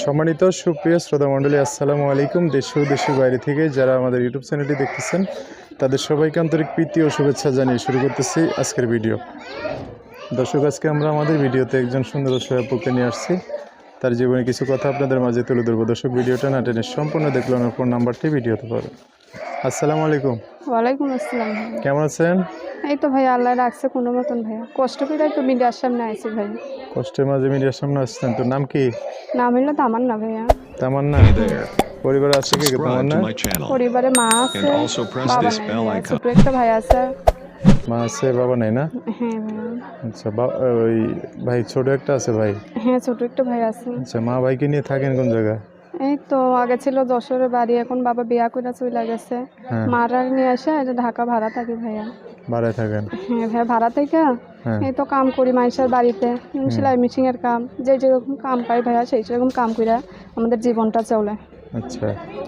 সম্মানিত সুপ্রিয় শ্রোতা মণ্ডলী, আসসালামু আলাইকুম। দেশ ও দেশের বাইরে থেকে যারা আমাদের ইউটিউব চ্যানেলটি দেখতেছেন, তাদের সবাইকে আন্তরিক প্রীতি ও শুভেচ্ছা জানিয়ে শুরু করতেছি আজকের ভিডিও। দর্শক, আজকে আমরা আমাদের ভিডিওতে একজন সুন্দর সহাপুকে নিয়ে আসছি। তার জীবনে কিছু কথা আপনাদের মাঝে তুলে ধরবো। দর্শক, ভিডিওটা না টেনে সম্পূর্ণ দেখলে ফোন নাম্বারটি ভিডিওতে পাবেন। আসসালামু আলাইকুম। ওয়ালাইকুম আসসালাম কেমন আছেন? এই তো ভাইয়া আল্লাহ রাখছে কোনো মতন ভাইয়া কষ্ট করে তো মিডিয়ার সামনে আইছি ভাই। কষ্টের মাঝে মিডিয়ার সামনে আসছেন তোর নাম কি? নাম হইল তো না ভাইয়া। তামান্না। পরিবার আছে কি Subscribe Tamannaah? to my channel. পরিবারে মা আছে And বাবা। ছোট একটা ভাই আছে। মা আছে বাবা নাই না? হ্যাঁ আচ্ছা ওই ভাই ছোট একটা আছে ভাই? হ্যাঁ ছোট একটা ভাই আছে। আচ্ছা মা ভাইকে নিয়ে থাকেন কোন জায়গায়? তো আগে ছিল যশোরের বাড়ি এখন বাবা বিয়া করে চলে গেছে। হ্যাঁ। মারা নিয়ে আসে এটা ঢাকা ভাড়া থাকি ভাইয়া। ভাড়ায় থাকেন? হ্যাঁ ভাইয়া ভাড়া থেকে হ্যাঁ। এই তো কাম করি মানুষের বাড়িতে। উম, সেলাই মেশিনের কাম যে যেরকম কাম পাই ভাইয়া সেই সেরকম কাম করে আমাদের জীবনটা চলে। আচ্ছা।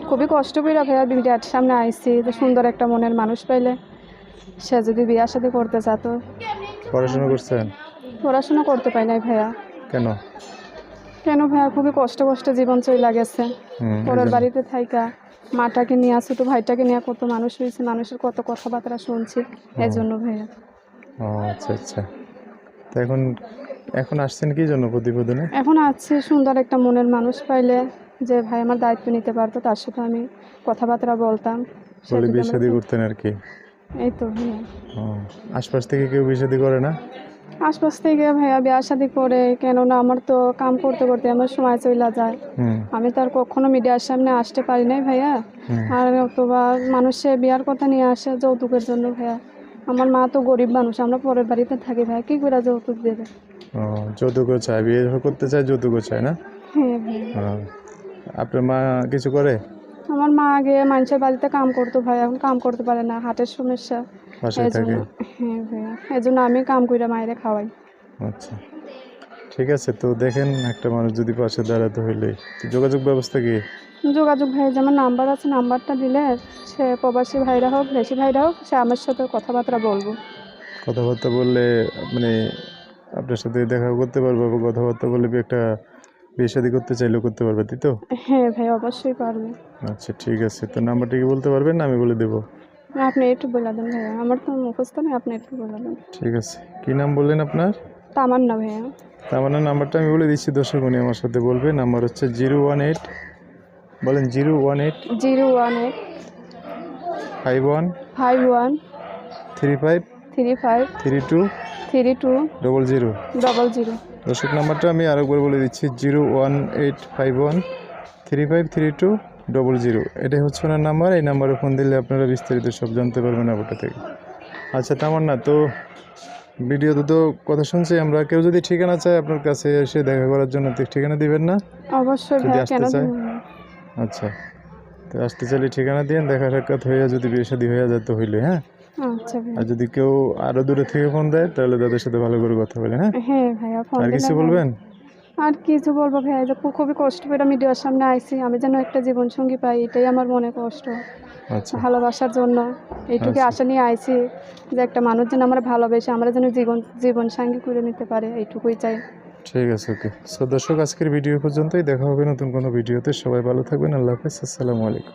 খুবই কষ্ট করে ভাইয়া বিরাট সামনে আইসি তো সুন্দর একটা মনের মানুষ পাইলে সে যদি বিয়ার সাথে করতে চাতো। পড়াশোনা করছেন? পড়াশোনা করতে পাই নাই ভাইয়া। কেন? কেন ভাইয়া? খুবই কষ্ট কষ্ট জীবন চলে গেছে। পরের বাড়িতে থাইকা। মাটাকে নিয়ে ছোটো ভাইটাকে নিয়ে কত মানুষ হয়েছে মানুষের কত কথাবার্তা শুনছি। এই জন্য ভাইয়া। ও আচ্ছা আচ্ছা। তো এখন এখন আসছেন কি জন্য প্রতিবেদনে? এখন আছে সুন্দর একটা মনের মানুষ পাইলে যে ভাই আমার দায়িত্ব নিতে পারতো তার সাথে আমি কথাবার্তা বলতাম। বলে বিয়ে করতেন আর কি। এই তো আশপাশ থেকে কেউ বিয়ে শাদি করে না? আশপাশ থেকে ভাইয়া বিয়া শাদি করে কেননা আমার তো কাম করতে করতে আমার সময় চলে যায়। আমি তো আর কখনো মিডিয়ার সামনে আসতে পারি নাই ভাইয়া। আর অথবা মানুষে বিয়ার কথা নিয়ে আসে যৌতুকের জন্য ভাইয়া। আমার মা তো গরিব মানুষ আমরা পরের বাড়িতে থাকি ভাইয়া কি করে যৌতুক দেবে? যৌতুকও চায় বিয়ে করতে চায় যৌতুকও চায় না? হ্যাঁ আপনার মা কিছু করে? আমার মা আগে মানুষের বাড়িতে কাম করতো ভাই এখন কাম করতে পারে না হাটের সমস্যা। হ্যাঁ ভাইয়া এই জন্য আমি কাম করে মায়েরে খাওয়াই। আচ্ছা। ঠিক আছে তো দেখেন একটা মানুষ যদি পাশে দাঁড়াতে হইলে যোগাযোগ ব্যবস্থা কি? যোগাযোগ ভাই যেমন নাম্বার আছে নাম্বারটা দিলে সে প্রবাসী ভাইরা হোক দেশি ভাইরা হোক সে আমার সাথে কথাবার্তা বলব। কথাবার্তা বললে মানে আপনার সাথে দেখা করতে পারব বা কথাবার্তা বললে একটা বিয়ে শাদি করতে চাইলেও করতে পারবে তাই তো? হ্যাঁ ভাই অবশ্যই পারবে। আচ্ছা ঠিক আছে তো নাম্বারটা কি বলতে পারবেন না আমি বলে দেবো? আপনি একটু বলে দেন ভাইয়া। আমার তো মুখস্থ নেই আপনি একটু বলে দেন। ঠিক আছে। কি নাম বললেন আপনার? তা আমার না ভাইয়া। তা আমার নাম্বারটা আমি বলে দিচ্ছি দর্শক উনি আমার সাথে বলবে। নাম্বার হচ্ছে জিরো ওয়ান এইট বলেন zero one eight zero one eight five one five one three five three five three two three two double zero. Double zero. দর্শক নাম্বারটা আমি আরেকবার বলে দিচ্ছি zero one eight five one three five three two double zero এটাই হচ্ছে ওনার number এই নাম্বারে ফোন দিলে আপনারা বিস্তারিত সব জানতে পারবেন ওটা থেকে আচ্ছা তেমন না তো ভিডিওতে তো কথা শুনছি আমরা। কেউ যদি ঠিকানা চায় আপনার কাছে এসে দেখা করার জন্য ঠিকানা দিবেন না? অবশ্যই যদি আসতে চায়? আচ্ছা তো আসতে চাইলে ঠিকানা দিন দেখা সাক্ষাৎ হইয়া যদি বিয়ে শাদী হইয়া তো হইলে হ্যাঁ? আচ্ছা আর যদি কেউ আরও দূরে থেকে ফোন দেয় তাহলে তাদের সাথে ভালো করে কথা বলে হ্যাঁ? হ্যাঁ আর কিছু বলবেন? আর কিছু বলব ভাইয়া এই যে খুবই কষ্ট করে মিডিয়ার সামনে আইছি। আমি যেন একটা জীবন সঙ্গী পাই এটাই আমার মনে কষ্ট। আচ্ছা। ভালোবাসার জন্য। এইটুকু আচ্ছা। আশা নিয়ে আইছি যে একটা মানুষ যেন আমরা ভালোবেসে আমরা যেন জীবন জীবন সঙ্গী করে নিতে পারে এইটুকুই চাই। ঠিক আছে ওকে। সো দর্শক আজকের ভিডিও পর্যন্তই। দেখা হবে নতুন কোনো ভিডিওতে। সবাই ভালো থাকবেন। আল্লাহ হাফেজ। আসসালামু আলাইকুম।